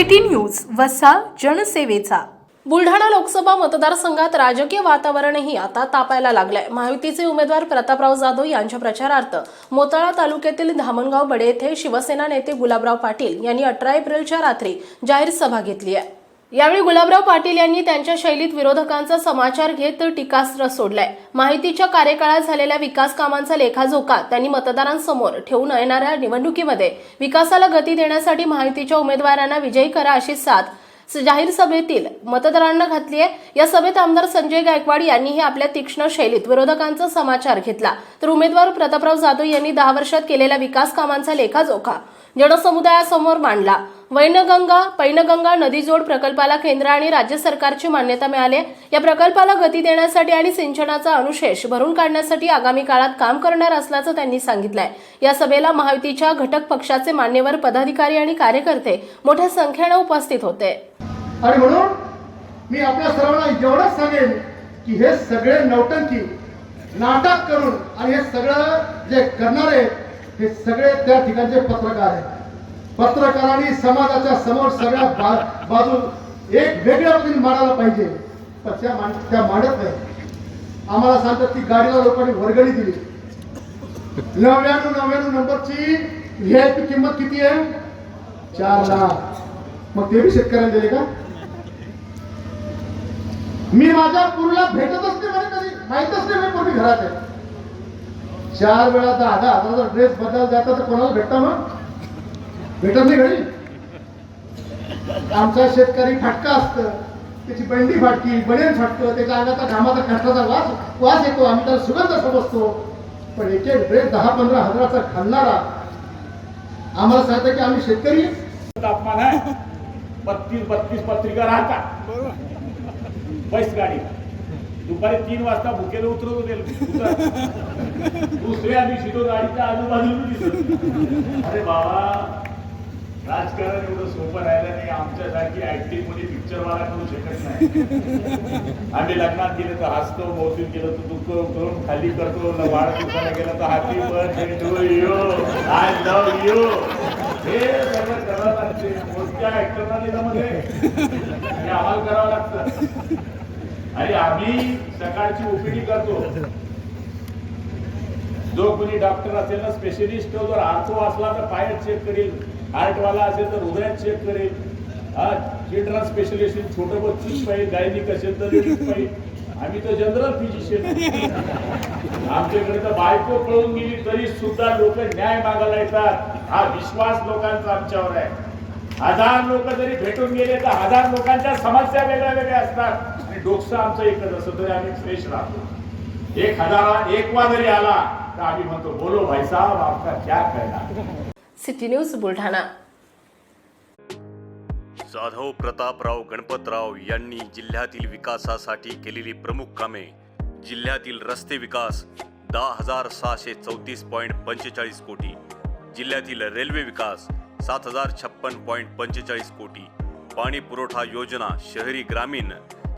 City news वसा जनसेवेचा. बुलढाणा लोकसभा मतदारसंघात राजकीय वातावरणही आता तापायला लागलंय. महायुतीचे उमेदवार प्रतापराव जाधव यांच्या प्रचारार्थ मोताळा तालुक्यातील धामणगाव बडे येथे शिवसेना नेते गुलाबराव पाटील यांनी अठरा एप्रिलच्या रात्री जाहीर सभा घेतली आहे. यावेळी गुलाबराव पाटील यांनी त्यांच्या शैलीत विरोधकांचा समाचार घेत टीकास्त्र सोडलाय. माहितीच्या कार्यकाळात झालेल्या विकास कामांचा लेखाजोखा त्यांनी मतदारांसमोर ठेवून येणाऱ्या निवडणुकीमध्ये विकासाला गती देण्यासाठी माहितीच्या उमेदवारांना विजयी करा अशी साथ जाहीर सभेतील मतदारांना घातली आहे या सभेत आमदार संजय गायकवाड यांनीही आपल्या तीक्ष्ण शैलीत विरोधकांचा समाचार घेतला. तर उमेदवार प्रतापराव जाधव यांनी दहा वर्षात केलेल्या विकास कामांचा लेखाजोखा जनसमुदायासमोर मांडला. वैनगंगा पैनगंगा नदीजोड प्रकल्पाला केंद्र आणि राज्य सरकारची मान्यता मिळाली या प्रकल्पाला गती देण्यासाठी आणि सिंचनाचा अनुशेष भरून काढण्यासाठी आगामी काळात काम करणार असल्याचं त्यांनी सांगितलंय. या सभेला महायुतीच्या घटक पक्षाचे मान्यवर पदाधिकारी आणि कार्यकर्ते मोठ्या संख्येनं उपस्थित होते. आणि म्हणून मी आपल्या सर्वांना एवढंच सांगेन की हे सगळे नौटंकी नाटक करून आणि हे सगळं जे करणारे हे सगळे त्या ठिकाणचे पत्रकार आहेत. पत्रकारांनी समाजाच्या समोर सगळ्या बा- बाजू एक वेगळ्या पद्धतीने मांडायला पाहिजे. पण त्या मांड त्या मांडत नाही. आम्हाला सांगतात की गाडीला लोकांनी वर्गणी दिली. नव्याण्णव नव्याण्णव नंबरची व्ही किंमत किती आहे? चार लाख. मग ते बी शेतकऱ्यांना दिले का? मी माझ्या पूर्वीला भेटतच नाही म्हणे कधी. माहीतच नाही मी घरात आहे. चार वेळा दहा दहा हजाराचा ड्रेस बदल जाता तर कोणाला भेटता मग? भेटत नाही घरी. आमचा शेतकरी फाटका असतं त्याची बंडी फाटकी बनेन फाटतं त्याच्या अंगाचा घामाचा कष्टाचा वास वास येतो आम्ही त्याला सुगंध समजतो. पण एक एक ड्रेस दहा पंधरा हजाराचा घालणारा आम्हाला सांगतं की आम्ही शेतकरी तापमान आहे. बत्तीस बत्तीस पत्रिका राहतात बस गाडी दुपारी तीन वाजता भुकेला उतरत होते दुसऱ्या दिवशी तो गाडीच्या आजूबाजूला दिसत. अरे बाबा राजकारण एवढं सोपं राहिलं नाही. आमच्यासारखी ऍक्टिंगमध्ये पिक्चर वाला करू शकत नाही. आम्ही लग्नात गेलो तर हसतो मौतीत गेलो तर दुःख करून खाली करतो वाढ दुखायला गेलं तर birthday to you I love you हे सगळं करावं लागते. मोठ्या ऍक्टरना मध्ये हे आम्हाला करावं लागतं. आणि आम्ही सकाळची ओपीडी करतो. जो कोणी डॉक्टर असेल ना स्पेशलिस्ट जर आर्थो असला तर पायात चेक करेल. हार्टवाला असेल तर हृदयात चेक करेल चिल्ड्रन स्पेशलिस्ट छोटं बच्चूच पाहिजे गायनिक असेल तर पाहिजे आम्ही तर जनरल फिजिशियन आमच्याकडे तर बायको पळून गेली तरी सुद्धा लोक न्याय मागायला येतात. हा विश्वास लोकांचा आमच्यावर आहे. हजार लोक जरी भेटून गेले तर हजार लोकांच्या समस्या वेगळ्या वेगळ्या असतात. आणि डोकसं आमचं एकच असं तरी आम्ही फ्रेश राहतो. एक हजार एक वा जरी आला तर आम्ही म्हणतो बोलो भाई साहब आपका क्या कहना सिटी न्यूज बुलढाणा. जाधव प्रतापराव गणपतराव यांनी जिल्ह्यातील विकासासाठी केलेली प्रमुख कामे. जिल्ह्यातील रस्ते विकास दहा हजार सहाशे चौतीस पॉईंट पंचेचाळीस कोटी. जिल्ह्यातील रेल्वे विकास सात हजार छप्पन पॉईंट पंचेचाळीस कोटी. पाणी पुरवठा योजना शहरी ग्रामीण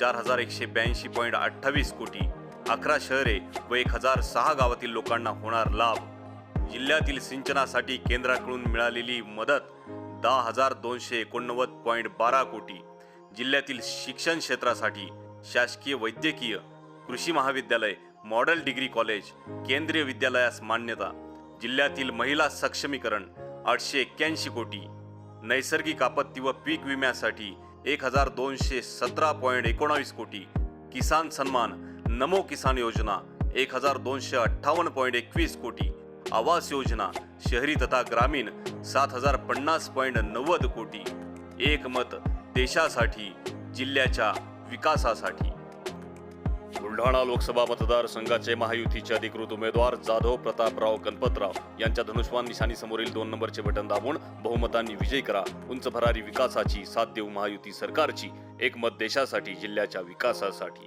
चार हजार एकशे ब्याऐंशी पॉईंट अठ्ठावीस कोटी. अकरा शहरे व एक हजार सहा गावातील लोकांना होणार लाभ. जिल्ह्यातील सिंचनासाठी केंद्राकडून मिळालेली मदत दहा हजार दोनशे एकोणनव्वद पॉईंट बारा कोटी. जिल्ह्यातील शिक्षण क्षेत्रासाठी शासकीय वैद्यकीय कृषी महाविद्यालय मॉडेल डिग्री कॉलेज केंद्रीय विद्यालयास मान्यता. जिल्ह्यातील महिला सक्षमीकरण आठशे एक्क्याऐंशी कोटी. नैसर्गिक आपत्ती व पीक विम्यासाठी एक हजार दोनशे सतरा पॉईंट एकोणावीस कोटी. किसान सन्मान नमो किसान योजना एक हजार दोनशे अठ्ठावन्न पॉईंट एकवीस कोटी. आवास योजना शहरी तथा ग्रामीण सात हजार पन्नास पॉईंट नव्वद कोटी. एक मत देशासाठी जिल्ह्याच्या विकासासाठी. बुलढाणा लोकसभा मतदारसंघाचे महायुतीचे अधिकृत उमेदवार जाधव प्रतापराव गणपतराव यांच्या धनुष्वान निशाणी समोरील दोन नंबरचे बटन दाबून बहुमतांनी विजय करा. उंच भरारी विकासाची साथ देऊ महायुती सरकारची. एक मत देशासाठी जिल्ह्याच्या विकासासाठी.